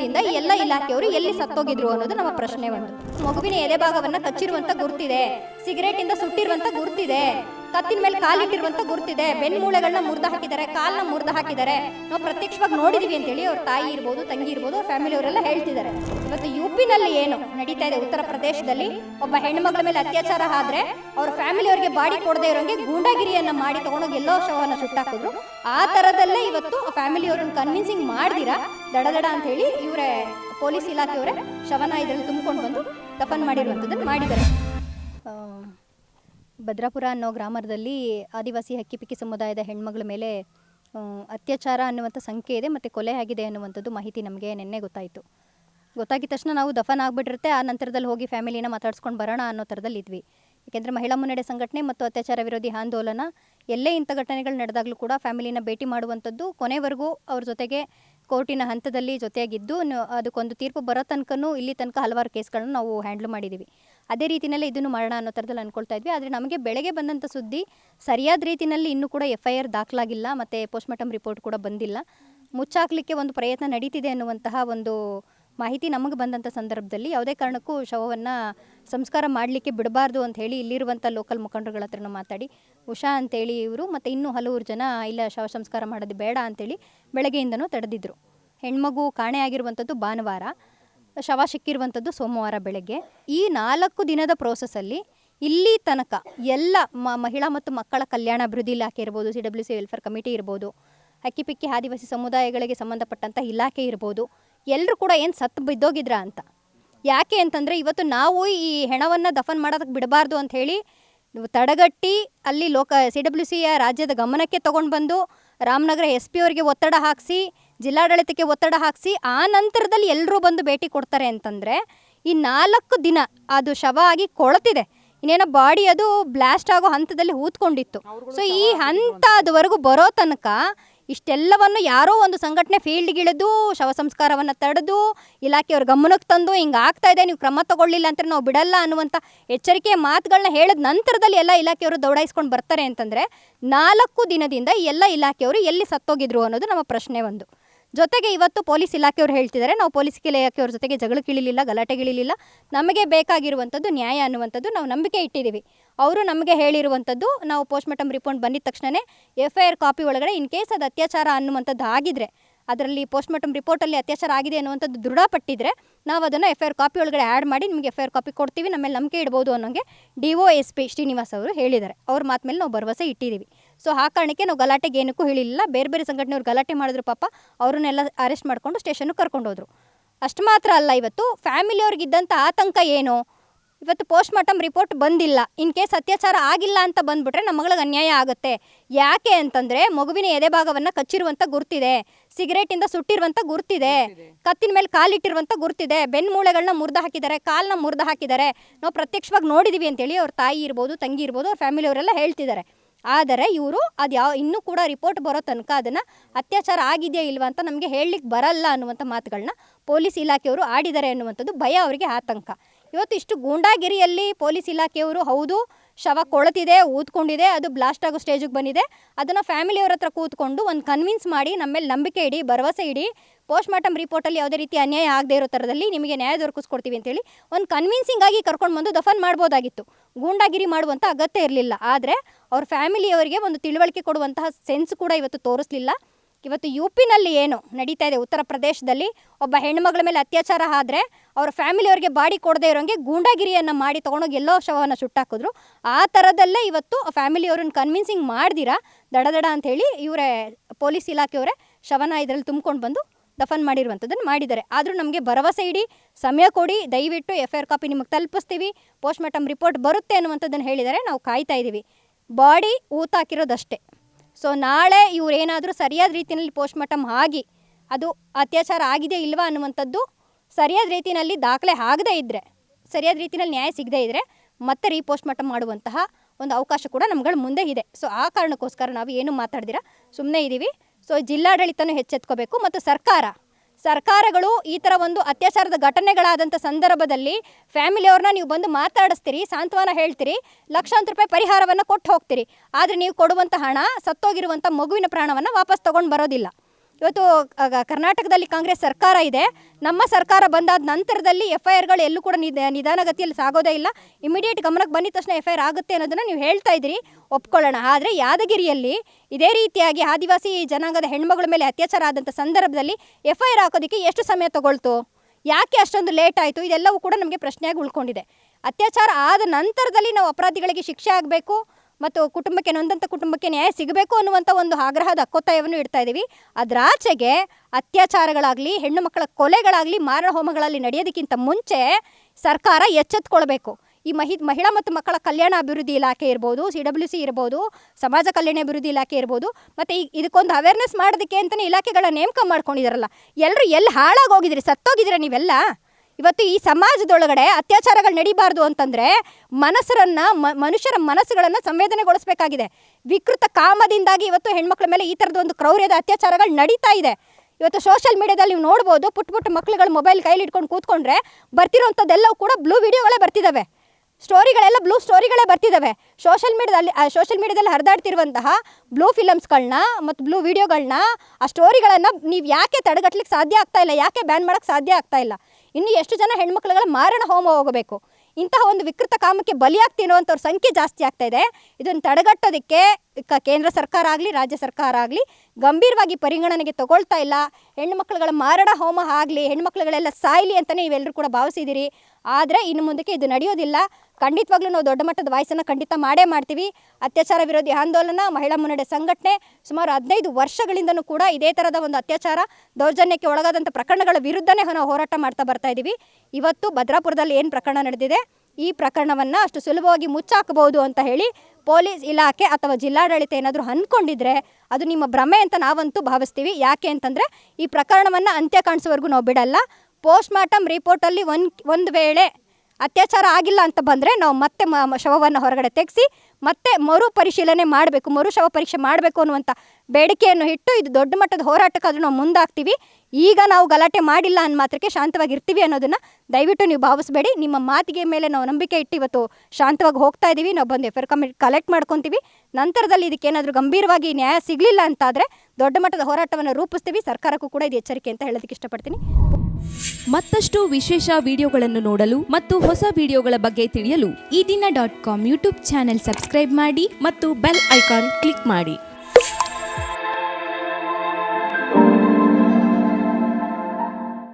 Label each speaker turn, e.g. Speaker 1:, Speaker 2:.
Speaker 1: ದಿನದಿಂದ ಎಲ್ಲ ಸತ್ತೋಗಿದ್ರು ಅನ್ನೋದು ನಮ್ಮ ಪ್ರಶ್ನೆ ಒಂದು. ಮಗುವಿನ ಎದೆ ಭಾಗವನ್ನ ಕಚ್ಚಿರುವಂತ ಗುರ್ತಿದೆ. ಸಿಗರೇಟ್ ಇಂದ ಸುಟ್ಟಿರುವಂತ ಗುರ್ತಿದೆ. ಕತ್ತಿನ ಮೇಲೆ ಕಾಲಿಟ್ಟಿರುವಂತ ಗುರ್ತಿದೆ. ಬೆನ್ಮೂಳೆಗಳನ್ನ ಮುರಿದು ಹಾಕಿದ್ದಾರೆ, ಕಾಲ್ನ ಮುರಿದು ಹಾಕಿದ್ದಾರೆ. ನಾವು ಪ್ರತ್ಯಕ್ಷವಾಗಿ ನೋಡಿದೀವಿ ಅಂತೇಳಿ ಅವ್ರ ತಾಯಿ ಇರ್ಬೋದು, ತಂಗಿ ಇರ್ಬೋದು ಫ್ಯಾಮಿಲಿ ಅವರೆಲ್ಲ ಹೇಳ್ತಿದ್ದಾರೆ. ಇವತ್ತು ಯು ನಲ್ಲಿ ಏನು ನಡೀತಾ ಇದೆ ಉತ್ತರ ಪ್ರದೇಶದಲ್ಲಿ? ಒಬ್ಬ ಹೆಣ್ಮಗಳ ಮೇಲೆ ಅತ್ಯಾಚಾರ ಆದ್ರೆ ಅವ್ರ ಫ್ಯಾಮಿಲಿ ಅವರಿಗೆ ಬಾಡಿ ಕೊಡದೇ ಇರೋಂಗೆ ಗೂಂಡಾಗಿರಿಯನ್ನ ಮಾಡಿ ತಗೊಂಡೋಗಿ ಎಲ್ಲೋ ಶವವನ್ನ ಸುಟ್ಟಾಕಿದ್ರು. ಆ ತರದಲ್ಲೇ ಇವತ್ತು ಫ್ಯಾಮಿಲಿ ಅವ್ರನ್ನ ಕನ್ವಿನ್ಸಿಂಗ್ ಮಾಡ್ದಿರಾ? ದಡದಡ ದಡ ಅಂತ ಹೇಳಿ ಇವರೇ ಪೊಲೀಸ್ ಇಲಾಖೆಯವರೇ ಶವನ ಇದರಲ್ಲಿ ತುಂಬಿಕೊಂಡು ಬಂದು ದಫನ್ ಮಾಡಿರುವಂಥದ್ದನ್ನು ಮಾಡಿದ್ದಾರೆ. ಭದ್ರಾಪುರ ಅನ್ನೋ ಗ್ರಾಮದಲ್ಲಿ ಆದಿವಾಸಿ ಹಕ್ಕಿಪಿಕ್ಕಿ ಸಮುದಾಯದ ಹೆಣ್ಮಗಳ ಮೇಲೆ ಅತ್ಯಾಚಾರ ಅನ್ನುವಂಥ ಸಂಖ್ಯೆ ಇದೆ ಮತ್ತು ಕೊಲೆ ಆಗಿದೆ ಅನ್ನುವಂಥದ್ದು ಮಾಹಿತಿ ನಮಗೆ ನಿನ್ನೆ ಗೊತ್ತಾಯಿತು. ಗೊತ್ತಾಗಿದ ತಕ್ಷಣ ನಾವು ದಫನ್ ಆಗಿಬಿಟ್ಟಿರುತ್ತೆ, ಆ ನಂತರದಲ್ಲಿ ಹೋಗಿ ಫ್ಯಾಮಿಲಿನ ಮಾತಾಡ್ಸ್ಕೊಂಡು ಬರೋಣ ಅನ್ನೋ ಥರದಲ್ಲಿ ಇದ್ವಿ. ಏಕೆಂದರೆ ಮಹಿಳಾ ಮುನ್ನಡೆ ಸಂಘಟನೆ ಮತ್ತು ಅತ್ಯಾಚಾರ ವಿರೋಧಿ ಆಂದೋಲನ, ಎಲ್ಲೇ ಇಂಥ ಘಟನೆಗಳು ನಡೆದಾಗಲೂ ಕೂಡ ಫ್ಯಾಮಿಲಿನ ಭೇಟಿ ಮಾಡುವಂಥದ್ದು ಕೊನೆವರೆಗೂ ಅವ್ರ ಜೊತೆಗೆ ಕೋರ್ಟಿನ ಹಂತದಲ್ಲಿ ಜೊತೆಯಾಗಿದ್ದು ಅದಕ್ಕೊಂದು ತೀರ್ಪು ಬರೋ ತನಕನೂ ಇಲ್ಲಿ ತನಕ ಹಲವಾರು ಕೇಸ್ಗಳನ್ನು ನಾವು ಹ್ಯಾಂಡ್ಲ್ ಮಾಡಿದ್ದೀವಿ ಅದೇ ರೀತಿಯಲ್ಲೇ ಇದನ್ನು ಮಾಡೋಣ ಅನ್ನೋ ಥರದಲ್ಲಿ ಅಂದ್ಕೊಳ್ತಾ ಇದ್ವಿ. ಆದರೆ ನಮಗೆ ಬೆಳಗ್ಗೆ ಬಂದಂಥ ಸುದ್ದಿ ಸರಿಯಾದ ರೀತಿಯಲ್ಲಿ ಇನ್ನೂ ಕೂಡ ಎಫ್ ಐ ಆರ್ ದಾಖಲಾಗಿಲ್ಲ, ಮತ್ತು ಪೋಸ್ಟ್ಮಾರ್ಟಮ್ ರಿಪೋರ್ಟ್ ಕೂಡ ಬಂದಿಲ್ಲ. ಮುಚ್ಚಾಕಲಿಕ್ಕೆ ಒಂದು ಪ್ರಯತ್ನ ನಡೀತಿದೆ ಅನ್ನುವಂತಹ ಒಂದು ಮಾಹಿತಿ ನಮಗೆ ಬಂದಂಥ ಸಂದರ್ಭದಲ್ಲಿ ಯಾವುದೇ ಕಾರಣಕ್ಕೂ ಶವವನ್ನು ಸಂಸ್ಕಾರ ಮಾಡಲಿಕ್ಕೆ ಬಿಡಬಾರ್ದು ಅಂತ ಹೇಳಿ ಇಲ್ಲಿರುವಂಥ ಲೋಕಲ್ ಮುಖಂಡರುಗಳ ಹತ್ರನೂ ಮಾತಾಡಿ, ಉಷಾ ಅಂತೇಳಿ ಇವರು ಮತ್ತು ಇನ್ನೂ ಹಲವರು ಜನ, ಇಲ್ಲ, ಶವ ಸಂಸ್ಕಾರ ಮಾಡೋದು ಬೇಡ ಅಂತೇಳಿ ಬೆಳಗ್ಗೆಯಿಂದನೂ ತಡೆದಿದ್ದರು ಹೆಣ್ಮಗು ಕಾಣೆಯಾಗಿರುವಂಥದ್ದು ಭಾನುವಾರ, ಶವ ಸಿಕ್ಕಿರುವಂಥದ್ದು ಸೋಮವಾರ ಬೆಳಗ್ಗೆ. ಈ ನಾಲ್ಕು ದಿನದ ಪ್ರೋಸೆಸ್ಸಲ್ಲಿ ಇಲ್ಲಿ ತನಕ ಎಲ್ಲ ಮ, ಮಹಿಳಾ ಮತ್ತು ಮಕ್ಕಳ ಕಲ್ಯಾಣ ಅಭಿವೃದ್ಧಿ ಇಲಾಖೆ ಇರ್ಬೋದು C W C welfare committee ಇರ್ಬೋದು ಹಕ್ಕಿಪಿಕ್ಕಿ ಆದಿವಾಸಿ ಸಮುದಾಯಗಳಿಗೆ ಸಂಬಂಧಪಟ್ಟಂಥ ಇಲಾಖೆ ಇರ್ಬೋದು ಎಲ್ಲರೂ ಕೂಡ ಏನು ಸತ್ತು ಬಿದ್ದೋಗಿದ್ರ ಅಂತ. ಯಾಕೆ ಅಂತಂದರೆ ಇವತ್ತು ನಾವು ಈ ಹೆಣವನ್ನು ದಫನ್ ಮಾಡೋದಕ್ಕೆ ಬಿಡಬಾರ್ದು ಅಂತ ಹೇಳಿ ತಡಗಟ್ಟಿ ಅಲ್ಲಿ ಲೋಕ ಸಿ ಡಬ್ಲ್ಯೂ ಸಿಯ ರಾಜ್ಯದ ಗಮನಕ್ಕೆ ತೊಗೊಂಡು ಬಂದು ರಾಮನಗರ ಎಸ್ ಪಿ ಅವರಿಗೆ ಒತ್ತಡ ಹಾಕಿಸಿ ಜಿಲ್ಲಾಡಳಿತಕ್ಕೆ ಒತ್ತಡ ಹಾಕಿಸಿ ಆ ನಂತರದಲ್ಲಿ ಎಲ್ಲರೂ ಬಂದು ಭೇಟಿ ಕೊಡ್ತಾರೆ ಅಂತಂದರೆ ಈ ನಾಲ್ಕು ದಿನ ಅದು ಶವ ಆಗಿ ಕೊಳತಿದೆ. ಇನ್ನೇನೋ ಬಾಡಿ ಅದು ಬ್ಲಾಸ್ಟ್ ಆಗೋ ಹಂತದಲ್ಲಿ ಹೂತ್ಕೊಂಡಿತ್ತು. ಸೊ ಈ ಹಂತ ಅದುವರೆಗೂ ಬರೋ ತನಕ ಇಷ್ಟೆಲ್ಲವನ್ನು ಯಾರೋ ಒಂದು ಸಂಘಟನೆ ಫೀಲ್ಡ್ಗಿಳಿದು, ಶವ ಸಂಸ್ಕಾರವನ್ನು ತಡೆದು, ಇಲಾಖೆಯವ್ರ ಗಮನಕ್ಕೆ ತಂದು, ಹಿಂಗೆ ಆಗ್ತಾ ಇದೆ, ನೀವು ಕ್ರಮ ತಗೊಳ್ಳಿಲ್ಲ ಅಂತ ನಾವು ಬಿಡಲ್ಲ ಅನ್ನುವಂಥ ಎಚ್ಚರಿಕೆಯ ಮಾತುಗಳನ್ನ ಹೇಳಿದ ನಂತರದಲ್ಲಿ ಎಲ್ಲ ಇಲಾಖೆಯವರು ದೌಡಾಯಿಸ್ಕೊಂಡು ಬರ್ತಾರೆ ಅಂತಂದರೆ ನಾಲ್ಕು ದಿನದಿಂದ ಎಲ್ಲ ಇಲಾಖೆಯವರು ಎಲ್ಲಿ ಸತ್ತೋಗಿದ್ರು ಅನ್ನೋದು ನಮ್ಮ ಪ್ರಶ್ನೆ ಒಂದು. ಜೊತೆಗೆ ಇವತ್ತು ಪೊಲೀಸ್ ಇಲಾಖೆಯವರು ಹೇಳ್ತಿದ್ದಾರೆ. ನಾವು ಪೊಲೀಸ್ ಇಲಾಖೆಯವ್ರ ಜೊತೆಗೆ ಜಗಳಕ್ಕಿಳಿಲಿಲ್ಲ ಗಲಾಟೆಗಿಳಿಲಿಲ್ಲ ನಮಗೆ ಬೇಕಾಗಿರುವಂಥದ್ದು ನ್ಯಾಯ ಅನ್ನುವಂಥದ್ದು ನಾವು ನಂಬಿಕೆ ಇಟ್ಟಿದ್ದೀವಿ. ಅವರು ನಮಗೆ ಹೇಳಿರುವಂಥದ್ದು ನಾವು ಪೋಸ್ಟ್ಮಾರ್ಟಮ್ ರಿಪೋರ್ಟ್ ಬಂದಿದ ತಕ್ಷಣವೇ ಎಫ್ ಐ ಆರ್ ಕಾಪಿ ಒಳಗಡೆ ಇನ್ ಕೇಸ್ ಅದು ಅತ್ಯಾಚಾರ ಅನ್ನುವಂಥದ್ದು ಆಗಿದ್ರೆ, ಅದರಲ್ಲಿ ಪೋಸ್ಟ್ಮಾರ್ಟಮ್ ರಿಪೋರ್ಟಲ್ಲಿ ಅತ್ಯಾಚಾರ ಆಗಿದೆ ಅನ್ನುವಂಥದ್ದು ದೃಢಪಟ್ಟಿದ್ರೆ ನಾವು ಅದನ್ನು ಎಫ್ ಐ ಆರ್ ಕಾಪಿ ಒಳಗಡೆ ಆ್ಯಡ್ ಮಾಡಿ ನಿಮಗೆ ಎಫ್ ಐ ಆರ್ ಕಾಪಿ ಕೊಡ್ತೀವಿ. ನಮ್ಮ ಮೇಲೆ ನಂಬಿಕೆ ಇಡ್ಬೋದು ಅನ್ನೋಂಗೆ D O S P Srinivas ಅವರು ಹೇಳಿದ್ದಾರೆ. ಅವ್ರ ಮಾತು ಮೇಲೆ ನಾವು ಭರವಸೆ ಇಟ್ಟಿದ್ದೀವಿ. ಸೊ ಆ ಕಾರಣಕ್ಕೆ ನಾವು ಗಲಾಟೆಗೆ ಏನಕ್ಕೂ ಹೇಳಿಲ್ಲ. ಬೇರೆ ಬೇರೆ ಸಂಘಟನೆಯವ್ರು ಗಲಾಟೆ ಮಾಡಿದ್ರು ಪಾಪ ಅವ್ರನ್ನೆಲ್ಲ ಅರೆಸ್ಟ್ ಮಾಡಿಕೊಂಡು ಸ್ಟೇಷನ್ಗೆ ಕರ್ಕೊಂಡು ಹೋದ್ರು. ಅಷ್ಟು ಮಾತ್ರ ಅಲ್ಲ ಇವತ್ತು. ಫ್ಯಾಮಿಲಿಯವ್ರಿಗಿದ್ದಂಥ ಆತಂಕ ಏನು? ಇವತ್ತು ಪೋಸ್ಟ್ಮಾರ್ಟಮ್ ರಿಪೋರ್ಟ್ ಬಂದಿಲ್ಲ. ಇನ್ ಕೇಸ್ ಅತ್ಯಾಚಾರ ಆಗಿಲ್ಲ ಅಂತ ಬಂದ್ಬಿಟ್ರೆ ನಮ್ಮ ಮಗಳಿಗೆ ಅನ್ಯಾಯ ಆಗುತ್ತೆ. ಯಾಕೆ ಅಂತಂದರೆ ಮಗುವಿನ ಎದೆ ಭಾಗವನ್ನು ಕಚ್ಚಿರುವಂಥ ಗುರ್ತಿದೆ. ಸಿಗರೇಟಿಂದ ಸುಟ್ಟಿರುವಂಥ ಗುರ್ತಿದೆ. ಕತ್ತಿನ ಮೇಲೆ ಕಾಲಿಟ್ಟಿರುವಂಥ ಗುರ್ತಿದೆ. ಬೆನ್ಮೂಳೆಗಳನ್ನ ಮುರಿದು ಹಾಕಿದ್ದಾರೆ ಕಾಲನ್ನ ಮುರಿದು ಹಾಕಿದ್ದಾರೆ. ನಾವು ಪ್ರತ್ಯಕ್ಷವಾಗಿ ನೋಡಿದ್ದೀವಿ ಅಂತೇಳಿ ಅವ್ರ ತಾಯಿ ಇರ್ಬೋದು ತಂಗಿ ಇರ್ಬೋದು ಅವ್ರ ಫ್ಯಾಮಿಲಿಯವರೆಲ್ಲ ಹೇಳ್ತಿದ್ದಾರೆ. ಆದರೆ ಇವರು ಅದು ಯಾವ ಇನ್ನೂ ಕೂಡ ರಿಪೋರ್ಟ್ ಬರೋ ತನಕ ಅದನ್ನು ಅತ್ಯಾಚಾರ ಆಗಿದೆಯಾ ಇಲ್ವಾ ಅಂತ ನಮಗೆ ಹೇಳಲಿಕ್ಕೆ ಬರಲ್ಲ ಅನ್ನುವಂಥ ಮಾತುಗಳನ್ನ ಪೊಲೀಸ್ ಇಲಾಖೆಯವರು ಆಡಿದ್ದಾರೆ ಅನ್ನುವಂಥದ್ದು ಭಯ ಅವರಿಗೆ ಆತಂಕ. ಇವತ್ತು ಇಷ್ಟು ಗೂಂಡಾಗಿರಿಯಲ್ಲಿ ಪೊಲೀಸ್ ಇಲಾಖೆಯವರು ಹೌದು ಶವ ಕೊಳತಿದೆ, ಊದ್ಕೊಂಡಿದೆ, ಅದು ಬ್ಲಾಸ್ಟ್ ಆಗೋ ಸ್ಟೇಜಿಗೆ ಬಂದಿದೆ. ಅದನ್ನು ಫ್ಯಾಮಿಲಿಯವ್ರ ಹತ್ರ ಕೂತ್ಕೊಂಡು ಒಂದು ಕನ್ವಿನ್ಸ್ ಮಾಡಿ ನಮ್ಮ ಮೇಲೆ ನಂಬಿಕೆ ಇಡಿ, ಭರವಸೆ ಇಡಿ ಪೋಸ್ಟ್ಮಾರ್ಟಮ್ ರಿಪೋರ್ಟಲ್ಲಿ ಯಾವುದೇ ರೀತಿ ಅನ್ಯಾಯ ಆಗದೆ ಇರೋ ಥರದಲ್ಲಿ ನಿಮಗೆ ನ್ಯಾಯ ದೊರಕಿಸ್ಕೊಡ್ತೀವಿ ಅಂತೇಳಿ ಒಂದು ಕನ್ವಿನ್ಸಿಂಗ್ ಆಗಿ ಕರ್ಕೊಂಡು ಬಂದು ದಫನ್ ಮಾಡ್ಬೋದಾಗಿತ್ತು. ಗೂಂಡಾಗಿರಿ ಮಾಡುವಂಥ ಅಗತ್ಯ ಇರಲಿಲ್ಲ. ಆದರೆ ಅವ್ರ ಫ್ಯಾಮಿಲಿಯವರಿಗೆ ಒಂದು ತಿಳುವಳಿಕೆ ಕೊಡುವಂತಹ ಸೆನ್ಸ್ ಕೂಡ ಇವತ್ತು ತೋರಿಸಲಿಲ್ಲ. ಇವತ್ತು ಯು ಪಿನಲ್ಲಿ ಏನು ನಡೀತಾ ಇದೆ ಉತ್ತರ ಪ್ರದೇಶದಲ್ಲಿ? ಒಬ್ಬ ಹೆಣ್ಮಗಳ ಮೇಲೆ ಅತ್ಯಾಚಾರ ಆದರೆ ಅವ್ರ ಫ್ಯಾಮಿಲಿಯವರಿಗೆ ಬಾಡಿ ಕೊಡದೇ ಇರೋಂಗೆ ಗೂಂಡಾಗಿರಿಯನ್ನು ಮಾಡಿ ತೊಗೊಂಡೋಗಿ ಎಲ್ಲೋ ಶವವನ್ನು ಸುಟ್ಟಾಕಿದ್ರು. ಆ ಥರದಲ್ಲೇ ಇವತ್ತು ಫ್ಯಾಮಿಲಿಯವ್ರನ್ನ ಕನ್ವಿನ್ಸಿಂಗ್ ಮಾಡ್ದಿರಾ? ದಡ ದಡ ಹೇಳಿ ಇವರೇ ಪೊಲೀಸ್ ಇಲಾಖೆಯವರೇ ಶವನ ಇದರಲ್ಲಿ ತುಂಬ್ಕೊಂಡು ಬಂದು ದಫನ್ ಮಾಡಿರುವಂಥದ್ದನ್ನು ಮಾಡಿದ್ದಾರೆ. ಆದರೂ ನಮಗೆ ಭರವಸೆ ಇಡಿ, ಸಮಯ ಕೊಡಿ, ದಯವಿಟ್ಟು ಎಫ್ ಐ ಆರ್ ಕಾಪಿ ನಿಮಗೆ ತಲುಪಿಸ್ತೀವಿ, ಪೋಸ್ಟ್ಮಾರ್ಟಮ್ ರಿಪೋರ್ಟ್ ಬರುತ್ತೆ ಅನ್ನುವಂಥದ್ದನ್ನು ಹೇಳಿದರೆ ನಾವು ಕಾಯ್ತಾ ಇದ್ದೀವಿ ಬಾಡಿ ಊತಾಕಿರೋದಷ್ಟೇ ಸೊ ನಾಳೆ ಇವರೇನಾದರೂ ಸರಿಯಾದ ರೀತಿಯಲ್ಲಿ ಪೋಸ್ಟ್ಮಾರ್ಟಮ್ ಆಗಿ ಅದು ಅತ್ಯಾಚಾರ ಆಗಿದೆ ಇಲ್ವಾ ಅನ್ನುವಂಥದ್ದು ಸರಿಯಾದ ರೀತಿಯಲ್ಲಿ ದಾಖಲೆ ಆಗದೇ ಇದ್ದರೆ ಸರಿಯಾದ ರೀತಿಯಲ್ಲಿ ನ್ಯಾಯ ಸಿಗದೇ ಇದ್ದರೆ ಮತ್ತೆ ರೀಪೋಸ್ಟ್ಮಾರ್ಟಮ್ ಮಾಡುವಂತಹ ಒಂದು ಅವಕಾಶ ಕೂಡ ನಮ್ಗಳ ಮುಂದೆ ಇದೆ. ಸೊ ಆ ಕಾರಣಕ್ಕೋಸ್ಕರ ನಾವು ಏನು ಮಾತಾಡ್ದಿರ ಸುಮ್ಮನೆ ಇದ್ದೀವಿ ಸೊ ಜಿಲ್ಲಾಡಳಿತನೂ ಎಚ್ಚೆತ್ಕೋಬೇಕು ಮತ್ತು ಸರ್ಕಾರ ಸರ್ಕಾರಗಳು ಈ ಥರ ಒಂದು ಅತ್ಯಾಚಾರದ ಘಟನೆಗಳಾದಂಥ ಸಂದರ್ಭದಲ್ಲಿ ಫ್ಯಾಮಿಲಿಯವ್ರನ್ನ ನೀವು ಬಂದು ಮಾತಾಡಿಸ್ತೀರಿ, ಸಾಂತ್ವನ ಹೇಳ್ತೀರಿ, ಲಕ್ಷಾಂತರ ರೂಪಾಯಿ ಪರಿಹಾರವನ್ನು ಕೊಟ್ಟು ಹೋಗ್ತೀರಿ. ಆದರೆ ನೀವು ಕೊಡುವಂಥ ಹಣ ಸತ್ತೋಗಿರುವಂಥ ಮಗುವಿನ ಪ್ರಾಣವನ್ನು ವಾಪಸ್ ತೊಗೊಂಡು ಬರೋದಿಲ್ಲ. ಇವತ್ತು ಕರ್ನಾಟಕದಲ್ಲಿ ಕಾಂಗ್ರೆಸ್ ಸರ್ಕಾರ ಇದೆ. ನಮ್ಮ ಸರ್ಕಾರ ಬಂದಾದ ನಂತರದಲ್ಲಿ ಎಫ್ ಐ ಆರ್ಗಳು ಎಲ್ಲೂ ಕೂಡ ನಿಧ ನಿಧಾನಗತಿಯಲ್ಲಿ ಸಾಗೋದೇ ಇಲ್ಲ. ಇಮಿಡಿಯೇಟ್ ಗಮನಕ್ಕೆ ಬಂದಿದ ತಕ್ಷಣ ಎಫ್ ಐ ಆರ್ ಆಗುತ್ತೆ ಅನ್ನೋದನ್ನು ನೀವು ಹೇಳ್ತಾ ಇದ್ದೀರಿ. ಒಪ್ಕೊಳ್ಳೋಣ. ಆದರೆ ಯಾದಗಿರಿಯಲ್ಲಿ ಇದೇ ರೀತಿಯಾಗಿ ಆದಿವಾಸಿ ಜನಾಂಗದ ಹೆಣ್ಮಗಳ ಮೇಲೆ ಅತ್ಯಾಚಾರ ಆದಂಥ ಸಂದರ್ಭದಲ್ಲಿ ಎಫ್ ಐ ಆರ್ ಹಾಕೋದಕ್ಕೆ ಎಷ್ಟು ಸಮಯ ತಗೊಳ್ತು? ಯಾಕೆ ಅಷ್ಟೊಂದು ಲೇಟ್ ಆಯಿತು? ಇದೆಲ್ಲವೂ ಕೂಡ ನಮಗೆ ಪ್ರಶ್ನೆಯಾಗಿ ಉಳ್ಕೊಂಡಿದೆ. ಅತ್ಯಾಚಾರ ಆದ ನಂತರದಲ್ಲಿ ನಾವು ಅಪರಾಧಿಗಳಿಗೆ ಶಿಕ್ಷೆ ಆಗಬೇಕು? ಮತ್ತು ಕುಟುಂಬಕ್ಕೆ ನೊಂದಂಥ ಕುಟುಂಬಕ್ಕೆ ನ್ಯಾಯ ಸಿಗಬೇಕು ಅನ್ನುವಂಥ ಒಂದು ಆಗ್ರಹದ ಹಕ್ಕೊತ್ತಾಯವನ್ನು ಇಡ್ತಾ ಇದ್ದೀವಿ. ಅದರಾಚೆಗೆ ಅತ್ಯಾಚಾರಗಳಾಗಲಿ, ಹೆಣ್ಣು ಮಕ್ಕಳ ಕೊಲೆಗಳಾಗಲಿ, ಮಾರಣ ಹೋಮಗಳಲ್ಲಿ ನಡೆಯೋದಕ್ಕಿಂತ ಮುಂಚೆ ಸರ್ಕಾರ ಎಚ್ಚೆತ್ಕೊಳ್ಬೇಕು. ಈ ಮಹಿ, ಮಹಿಳಾ ಮತ್ತು ಮಕ್ಕಳ ಕಲ್ಯಾಣ ಅಭಿವೃದ್ಧಿ ಇಲಾಖೆ ಇರ್ಬೋದು, ಸಿ ಡಬ್ಲ್ಯೂ ಸಿ ಇರ್ಬೋದು, ಸಮಾಜ ಕಲ್ಯಾಣ ಅಭಿವೃದ್ಧಿ ಇಲಾಖೆ ಇರ್ಬೋದು, ಮತ್ತು ಈ, ಇದಕ್ಕೊಂದು ಅವೇರ್ನೆಸ್ ಮಾಡೋದಕ್ಕೆ ಅಂತಲೇ ಇಲಾಖೆಗಳ ನೇಮಕ ಮಾಡ್ಕೊಂಡಿದ್ದಾರಲ್ಲ ಎಲ್ಲರೂ ಎಲ್ಲಿ ಹಾಳಾಗೋಗಿದ್ರಿ, ಸತ್ತೋಗಿದ್ದೀರ ನೀವೆಲ್ಲ? ಇವತ್ತು ಈ ಸಮಾಜದೊಳಗಡೆ ಅತ್ಯಾಚಾರಗಳು ನಡಿಬಾರ್ದು ಅಂತಂದರೆ ಮನಸ್ಸರನ್ನು ಮನುಷ್ಯರ ಮನಸ್ಸುಗಳನ್ನು ಸಂವೇದನೆಗೊಳಿಸಬೇಕಾಗಿದೆ. ವಿಕೃತ ಕಾಮದಿಂದಾಗಿ ಇವತ್ತು ಹೆಣ್ಮಕ್ಳ ಮೇಲೆ ಈ ಥರದ ಒಂದು ಕ್ರೌರ್ಯದ ಅತ್ಯಾಚಾರಗಳು ನಡೀತಾ ಇದೆ. ಇವತ್ತು ಸೋಷಿಯಲ್ ಮೀಡಿಯಾದಲ್ಲಿ ನೀವು ನೋಡ್ಬೋದು ಪುಟ್ಟ ಪುಟ್ಟ ಮಕ್ಳುಗಳು ಮೊಬೈಲ್ ಕೈಲಿ ಇಟ್ಕೊಂಡು ಕೂತ್ಕೊಂಡ್ರೆ ಬರ್ತಿರೋಂಥದ್ದೆಲ್ಲವೂ ಕೂಡ ಬ್ಲೂ ವಿಡಿಯೋಗಳೇ ಬರ್ತಿದ್ದಾವೆ ಸ್ಟೋರಿಗಳೆಲ್ಲ ಬ್ಲೂ ಸ್ಟೋರಿಗಳೇ ಬರ್ತಿದ್ದಾವೆ ಸೋಷಲ್ ಮೀಡಿಯಾದಲ್ಲಿ ಸೋಷಲ್ ಮೀಡಿಯಾದಲ್ಲಿ ಹರಿದಾಡ್ತಿರುವಂತಹ ಬ್ಲೂ ಫಿಲಮ್ಸ್ಗಳನ್ನ ಮತ್ತು ಬ್ಲೂ ವೀಡಿಯೋಗಳನ್ನ ಆ ಸ್ಟೋರಿಗಳನ್ನು ನೀವು ಯಾಕೆ ತಡೆಗಟ್ಟಲಿಕ್ಕೆ ಸಾಧ್ಯ ಆಗ್ತಾ ಇಲ್ಲ, ಯಾಕೆ ಬ್ಯಾನ್ ಮಾಡೋಕ್ಕೆ ಸಾಧ್ಯ ಆಗ್ತಾ ಇಲ್ಲ? ಇನ್ನು ಎಷ್ಟು ಜನ ಹೆಣ್ಮಕ್ಳುಗಳ ಮಾರಣ ಹೋಮ ಹೋಗಬೇಕು? ಇಂತಹ ಒಂದು ವಿಕೃತ ಕಾಮಕ್ಕೆ ಬಲಿಯಾಗ್ತಿರುವಂಥವ್ರ ಸಂಖ್ಯೆ ಜಾಸ್ತಿ ಆಗ್ತಾ ಇದೆ. ಇದನ್ನು ತಡೆಗಟ್ಟೋದಕ್ಕೆ ಕೇಂದ್ರ ಸರ್ಕಾರ ಆಗಲಿ, ರಾಜ್ಯ ಸರ್ಕಾರ ಆಗಲಿ ಗಂಭೀರವಾಗಿ ಪರಿಗಣನೆಗೆ ತಗೊಳ್ತಾ ಇಲ್ಲ. ಹೆಣ್ಣುಮಕ್ಳುಗಳ ಮಾರಣ ಹೋಮ ಆಗಲಿ, ಹೆಣ್ಮಕ್ಳುಗಳೆಲ್ಲ ಸಾಯಲಿ ಅಂತಲೇ ನೀವೆಲ್ಲರೂ ಕೂಡ ಭಾವಿಸಿದ್ದೀರಿ ಆದರೆ ಇನ್ನು ಮುಂದಕ್ಕೆ ಇದು ನಡೆಯೋದಿಲ್ಲ. ಖಂಡಿತವಾಗ್ಲೂ ನಾವು ದೊಡ್ಡ ಮಟ್ಟದ ವಾಯ್ಸನ್ನು ಖಂಡಿತ ಮಾಡೇ ಮಾಡ್ತೀವಿ. ಅತ್ಯಾಚಾರ ವಿರೋಧಿ ಆಂದೋಲನ, ಮಹಿಳಾ ಮುನ್ನಡೆ ಸಂಘಟನೆ, ಸುಮಾರು ಹದಿನೈದು ವರ್ಷಗಳಿಂದನೂ ಕೂಡ ಇದೇ ಥರದ ಒಂದು ಅತ್ಯಾಚಾರ, ದೌರ್ಜನ್ಯಕ್ಕೆ ಒಳಗಾದಂಥ ಪ್ರಕರಣಗಳ ವಿರುದ್ಧನೇ ನಾವು ಹೋರಾಟ ಮಾಡ್ತಾ ಬರ್ತಾ ಇದ್ದೀವಿ ಇವತ್ತು ಭದ್ರಾಪುರದಲ್ಲಿ ಏನು ಪ್ರಕರಣ ನಡೆದಿದೆ? ಈ ಪ್ರಕರಣವನ್ನು ಅಷ್ಟು ಸುಲಭವಾಗಿ ಮುಚ್ಚಾಕಬಹುದು ಅಂತ ಹೇಳಿ ಪೊಲೀಸ್ ಇಲಾಖೆ ಅಥವಾ ಜಿಲ್ಲಾಡಳಿತ ಏನಾದರೂ ಅಂದ್ಕೊಂಡಿದ್ರೆ ಅದು ನಿಮ್ಮ ಭ್ರಮೆ ಅಂತ ನಾವಂತೂ ಭಾವಿಸ್ತೀವಿ. ಯಾಕೆ ಅಂತಂದರೆ ಈ ಪ್ರಕರಣವನ್ನು ಅಂತ್ಯ ಕಾಣಿಸೋವರೆಗೂ ನಾವು ಬಿಡಲ್ಲ. ಪೋಸ್ಟ್ ಮಾರ್ಟಮ್ ರಿಪೋರ್ಟಲ್ಲಿ ಒಂದು ಒಂದು ವೇಳೆ ಅತ್ಯಾಚಾರ ಆಗಿಲ್ಲ ಅಂತ ಬಂದರೆ ನಾವು ಮತ್ತೆ ಮ ಶವವನ್ನು ಹೊರಗಡೆ ತೆಗೆಸಿ ಮತ್ತೆ ಮರು ಪರಿಶೀಲನೆ ಮಾಡಬೇಕು, ಮರು ಶವ ಪರೀಕ್ಷೆ ಮಾಡಬೇಕು ಅನ್ನುವಂಥ ಬೇಡಿಕೆಯನ್ನು ಇಟ್ಟು ಇದು ದೊಡ್ಡ ಮಟ್ಟದ ಹೋರಾಟಕ್ಕಾದರೂ ನಾವು ಮುಂದಾಗ್ತೀವಿ. ಈಗ ನಾವು ಗಲಾಟೆ ಮಾಡಿಲ್ಲ ಅನ್ನ ಮಾತ್ರಕ್ಕೆ ಶಾಂತವಾಗಿ ಇರ್ತೀವಿ ಅನ್ನೋದನ್ನು ದಯವಿಟ್ಟು ನೀವು ಭಾವಿಸಬೇಡಿ. ನಿಮ್ಮ ಮಾತಿಗೆ ಮೇಲೆ ನಾವು ನಂಬಿಕೆ ಇಟ್ಟು ಇವತ್ತು ಶಾಂತವಾಗಿ ಹೋಗ್ತಾ ಇದ್ದೀವಿ ನಾವು ಬಂದು ಎಫ್ ಕಮಿಟ್ ಕಲೆಕ್ಟ್ ಮಾಡ್ಕೊತೀವಿ. ನಂತರದಲ್ಲಿ ಇದಕ್ಕೇನಾದರೂ ಗಂಭೀರವಾಗಿ ನ್ಯಾಯ ಸಿಗಲಿಲ್ಲ ಅಂತಾದರೆ ದೊಡ್ಡ ಮಟ್ಟದ ಹೋರಾಟವನ್ನು ರೂಪಿಸ್ತೀವಿ. ಸರ್ಕಾರಕ್ಕೂ ಕೂಡ ಇದು ಎಚ್ಚರಿಕೆ ಅಂತ ಹೇಳೋದಕ್ಕೆ ಇಷ್ಟಪಡ್ತೀನಿ.
Speaker 2: ಮತ್ತಷ್ಟು ವಿಶೇಷ ವಿಡಿಯೋಗಳನ್ನು ನೋಡಲು ಮತ್ತು ಹೊಸ ವಿಡಿಯೋಗಳ ಬಗ್ಗೆ ತಿಳಿಯಲು
Speaker 3: Ee Dina dot com YouTube channel subscribe ಮಾಡಿ
Speaker 2: ಮತ್ತು ಬೆಲ್ ಐಕಾನ್ ಕ್ಲಿಕ್ ಮಾಡಿ.